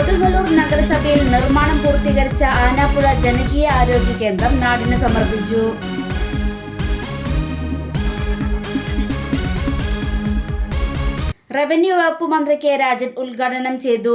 കൊടുങ്ങല്ലൂർ നഗരസഭയിൽ നിർമ്മാണം പൂർത്തീകരിച്ച ആനാപ്പുഴ ജനകീയ ആരോഗ്യ കേന്ദ്രം നാടിന് സമർപ്പിച്ചു. റവന്യൂ വകുപ്പ് മന്ത്രി കെ രാജൻ ഉദ്ഘാടനം ചെയ്തു.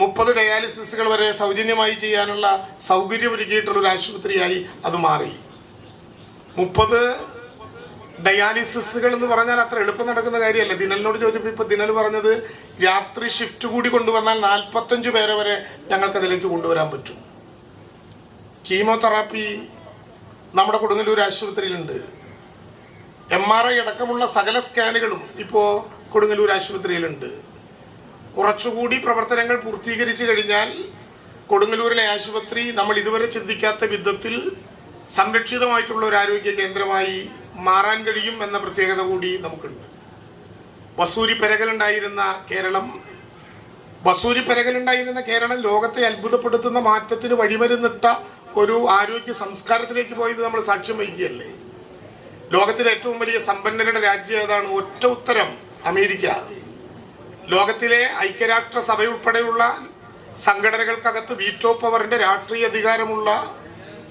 മുപ്പത് ഡയാലിസിസുകൾ വരെ സൗജന്യമായി ചെയ്യാനുള്ള സൗകര്യമൊരുക്കിയിട്ടുള്ള ഒരു ആശുപത്രിയായി അത് മാറി. മുപ്പത് ഡയാലിസിസുകൾ എന്ന് പറഞ്ഞാൽ അത്ര എളുപ്പം നടക്കുന്ന കാര്യമല്ല. ദിനലിനോട് ചോദിച്ചപ്പോൾ ഇപ്പോൾ ദിനൽ പറഞ്ഞത് രാത്രി ഷിഫ്റ്റ് കൂടി കൊണ്ടുവന്നാൽ നാൽപ്പത്തഞ്ച് പേരെ വരെ ഞങ്ങൾക്കതിലേക്ക് കൊണ്ടുവരാൻ പറ്റും. കീമോതെറാപ്പി നമ്മുടെ കൊടുങ്ങല്ലൂർ ആശുപത്രിയിലുണ്ട്. എം ആർ ഐ അടക്കമുള്ള സകല സ്കാനുകളും ഇപ്പോൾ കൊടുങ്ങല്ലൂർ ആശുപത്രിയിലുണ്ട്. കുറച്ചുകൂടി പ്രവർത്തനങ്ങൾ പൂർത്തീകരിച്ചു കഴിഞ്ഞാൽ കൊടുങ്ങല്ലൂരിലെ ആശുപത്രി നമ്മൾ ഇതുവരെ ചിന്തിക്കാത്ത വിധത്തിൽ സംരക്ഷിതമായിട്ടുള്ള ഒരു ആരോഗ്യ കേന്ദ്രമായി മാറാൻ കഴിയും എന്ന പ്രത്യേകത കൂടി നമുക്കുണ്ട്. വസൂരി പെരകലുണ്ടായിരുന്ന കേരളം വസൂരി പെരകലുണ്ടായിരുന്ന കേരളം ലോകത്തെ അത്ഭുതപ്പെടുത്തുന്ന മാറ്റത്തിന് വഴിമരുന്നിട്ട ഒരു ആരോഗ്യ സംസ്കാരത്തിലേക്ക് പോയത് നമ്മൾ സാക്ഷ്യം വഹിക്കുകയല്ലേ? ലോകത്തിലെ ഏറ്റവും വലിയ സമ്പന്നരുടെ രാജ്യം ഏതാണ്? ഒറ്റ ഉത്തരം അമേരിക്ക. ലോകത്തിലെ ഐക്യരാഷ്ട്ര സഭയുൾപ്പെടെയുള്ള സംഘടനകൾക്കകത്ത് വീറ്റോ പവറിന്റെ രാഷ്ട്രീയ അധികാരമുള്ള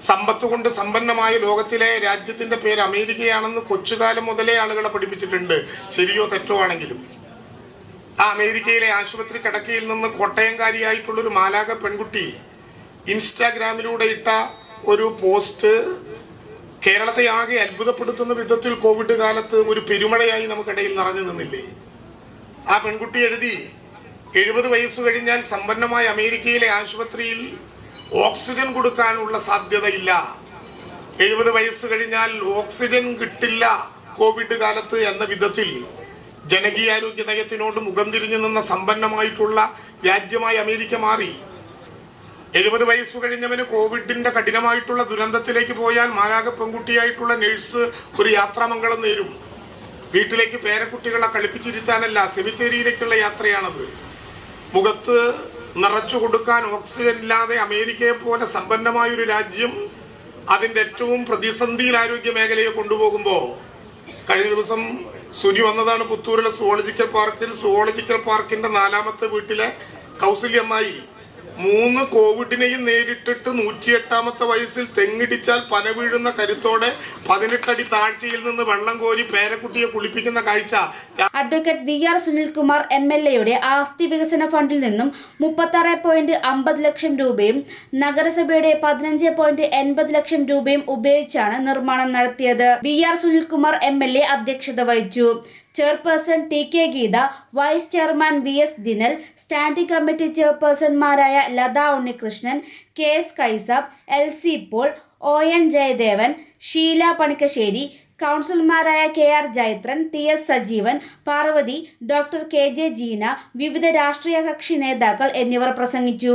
സമ്പത്ത് കൊണ്ട് സമ്പന്നമായ ലോകത്തിലെ രാജ്യത്തിന്റെ പേര് അമേരിക്കയാണെന്ന് കൊച്ചുകാലം മുതലേ ആളുകളെ പഠിപ്പിച്ചിട്ടുണ്ട്. ശരിയോ തെറ്റോ ആണെങ്കിലും. ആ അമേരിക്കയിലെ ആശുപത്രി കിടക്കയിൽ നിന്ന് കോട്ടയംകാരിയായിട്ടുള്ള ഒരു മാലാക പെൺകുട്ടി ഇൻസ്റ്റാഗ്രാമിലൂടെ ഇട്ട ഒരു പോസ്റ്റ് കേരളത്തെ ആകെ അത്ഭുതപ്പെടുത്തുന്ന വിധത്തിൽ കോവിഡ് കാലത്ത് ഒരു പെരുമഴയായി നമുക്കിടയിൽ നിറഞ്ഞു നിന്നില്ലേ? ആ പെൺകുട്ടി എഴുതി എഴുപത് വയസ്സ് കഴിഞ്ഞാൽ സമ്പന്നമായ അമേരിക്കയിലെ ആശുപത്രിയിൽ ഓക്സിജൻ കൊടുക്കാനുള്ള സാധ്യതയില്ല. എഴുപത് വയസ്സ് കഴിഞ്ഞാൽ ഓക്സിജൻ കിട്ടില്ല കോവിഡ് കാലത്ത് എന്ന വിധത്തിൽ ജനകീയാരോഗ്യ നയത്തിനോട് മുഖം തിരിഞ്ഞു നിന്ന സമ്പന്നമായിട്ടുള്ള രാജ്യമായി അമേരിക്ക മാറി. എഴുപത് വയസ്സ് കഴിഞ്ഞവന് കോവിഡിന്റെ കഠിനമായിട്ടുള്ള ദുരന്തത്തിലേക്ക് പോയാൽ മാനാക പെൺകുട്ടിയായിട്ടുള്ള നഴ്സ് ഒരു യാത്രാമംഗളം നേരും. വീട്ടിലേക്ക് പേരക്കുട്ടികളെ കളിപ്പിച്ചിരുത്താനല്ല സെമിത്തേരിയിലേക്കുള്ള യാത്രയാണത്. മുഖത്ത് നിറച്ചു കൊടുക്കാൻ ഓക്സിജൻ ഇല്ലാതെ അമേരിക്കയെ പോലെ സമ്പന്നമായ ഒരു രാജ്യം അതിന്റെ ഏറ്റവും പ്രതിസന്ധിയിൽ ആരോഗ്യ മേഖലയെ കൊണ്ടുപോകുമ്പോൾ കഴിഞ്ഞ ദിവസം സുനി വന്നതാണ് പുത്തൂരിലെ സുവോളജിക്കൽ പാർക്കിൽ. സുവോളജിക്കൽ പാർക്കിന്റെ നാലാമത്തെ വീട്ടിലെ കൗസല്യമ്മായി മൂന്ന് കോവിഡിനെയും നേരിട്ടിട്ട് നൂറ്റിയെട്ടാമത്തെ വയസ്സിൽ തെങ്ങിടിച്ചാൽ പന വീഴുന്ന കരുത്തോടെ പതിനെട്ടടി താഴ്ചയിൽ നിന്ന് വെള്ളം കോരി പേരക്കുട്ടിയെ കുളിപ്പിക്കുന്ന കാഴ്ച. Advocate V R Sunilkumar M L എയുടെ ആസ്തി വികസന ഫണ്ടിൽ നിന്നും മുപ്പത്താറ് പോയിന്റ് അമ്പത് ലക്ഷം രൂപയും നഗരസഭയുടെ പതിനഞ്ച് പോയിന്റ് എൺപത് ലക്ഷം രൂപയും ഉപയോഗിച്ചാണ് നിർമ്മാണം നടത്തിയത്. V R Sunilkumar M L A അധ്യക്ഷത വഹിച്ചു. Chairperson T K Geetha vice chairman V S Dinal standing committee ചെയർപേഴ്സൺമാരായ Latha Unnikrishnan K S Kaisab L C Paul O N Jayadevan Sheela Panikkasseri കൗൺസിലർമാരായ K R Jayathran T S Sajeevan Parvathy doctor K J Jeena വിവിധ രാഷ്ട്രീയ കക്ഷി നേതാക്കൾ എന്നിവർ പ്രസംഗിച്ചു.